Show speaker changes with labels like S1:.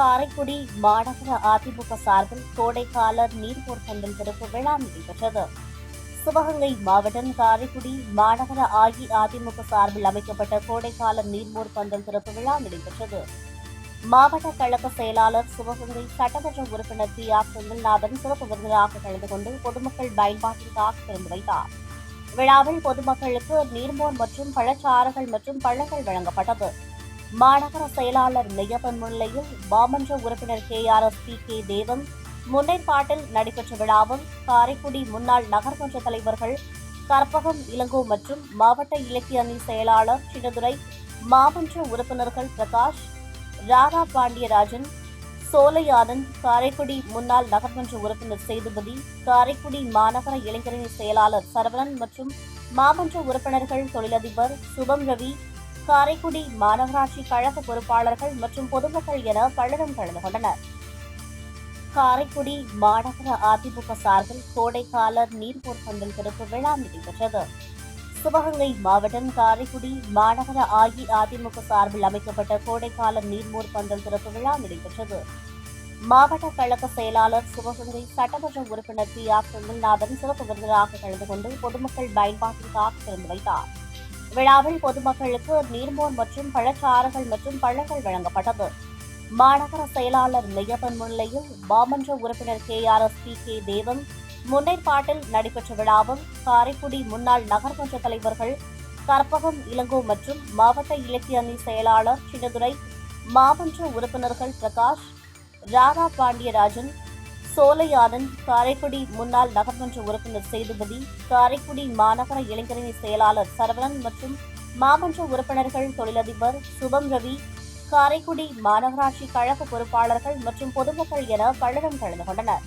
S1: காரைக்குடி மாநகர அதிமுக சார்பில் கோடைக்கால நீர்போர் பந்தல் திறப்பு விழா நடைபெற்றது. சிவகங்கை மாவட்டம் காரைக்குடி மாநகர அஇஅதிமுக சார்பில் அமைக்கப்பட்ட கோடைக்கால நீர்மோர் பந்தல் திறப்பு விழா நடைபெற்றது. மாவட்ட கழக செயலாளர் சிவகங்கை சட்டமன்ற உறுப்பினர் பி ஆர் செந்தில்நாதன் சிறப்பு விருந்தினராக கலந்து கொண்டு பொதுமக்கள் பயன்பாட்டிற்காக திறந்து வைத்தார். விழாவில் பொதுமக்களுக்கு நீர்மோர் மற்றும் பழச்சாறுகள் மற்றும் பழங்கள் வழங்கப்பட்டது. மாநகர செயலாளர் மெய்யப்பன் முன்னிலையில் மாமன்ற உறுப்பினர் K R S P K Devan முன்னேற்பாட்டில் நடைபெற்ற விழாவில் காரைக்குடி முன்னாள் நகர்மன்ற தலைவர்கள் கற்பகம் இளங்கோ மற்றும் மாவட்ட இலக்கிய அணி செயலாளர் சின்னதுரை மாமன்ற உறுப்பினர்கள் பிரகாஷ் ராதா பாண்டியராஜன் சோலை ஆனந்த் காரைக்குடி முன்னாள் நகர்மன்ற உறுப்பினர் சேதுபதி காரைக்குடி மாநகர இளைஞரணி செயலாளர் சரவணன் மற்றும் மாமன்ற உறுப்பினர்கள் தொழிலதிபர் சுபம் ரவி காரைக்குடி மாநகராட்சி கழக பொறுப்பாளர்கள் மற்றும் பொதுமக்கள் என பலரும் கலந்து கொண்டனர். காரைக்குடி மாநகர அதிமுக சார்பில் கோடைக்கால நீர்போர் பந்தல் திறப்பு விழா நடைபெற்றது. சிவகங்கை மாவட்டம் காரைக்குடி மாநகர அஇஅதிமுக சார்பில் அமைக்கப்பட்ட கோடைக்கால நீர்மோர் பந்தல் திறப்பு விழா நடைபெற்றது. மாவட்ட கழக செயலாளர் சிவகங்கை சட்டமன்ற உறுப்பினர் பி ஆர் செந்தில்நாதன் சிறப்பு விருந்தினராக கலந்து கொண்டு பொதுமக்கள் பயன்பாட்டிற்காக திறந்து வைத்தார். விழாவில் பொதுமக்களுக்கு நீர்மோர் மற்றும் பழச்சாறுகள் மற்றும் பழங்கள் வழங்கப்பட்டது. மாநகர செயலாளர் மெய்யப்பன் முன்னிலையில் மாமன்ற உறுப்பினர் K R S P K Devan முன்னேற்பாட்டில் நடைபெற்ற விழாவில் காரைக்குடி முன்னாள் நகர்மன்ற தலைவர்கள் கற்பகம் இளங்கோ மற்றும் மாவட்ட இலக்கிய அணி செயலாளர் சின்னதுரை மாமன்ற உறுப்பினர்கள் பிரகாஷ் ராதா பாண்டியராஜன் சோலையாதன் காரைக்குடி முன்னாள் நகர்மன்ற உறுப்பினர் சேதுபதி காரைக்குடி மாநகர இளைஞரணி செயலாளர் சரவணன் மற்றும் மாமன்ற உறுப்பினர்கள் தொழிலதிபர் சுபம் ரவி காரைக்குடி மாநகராட்சி கழக பொறுப்பாளர்கள் மற்றும் பொதுமக்கள் என பலரும் கலந்து கொண்டனர்.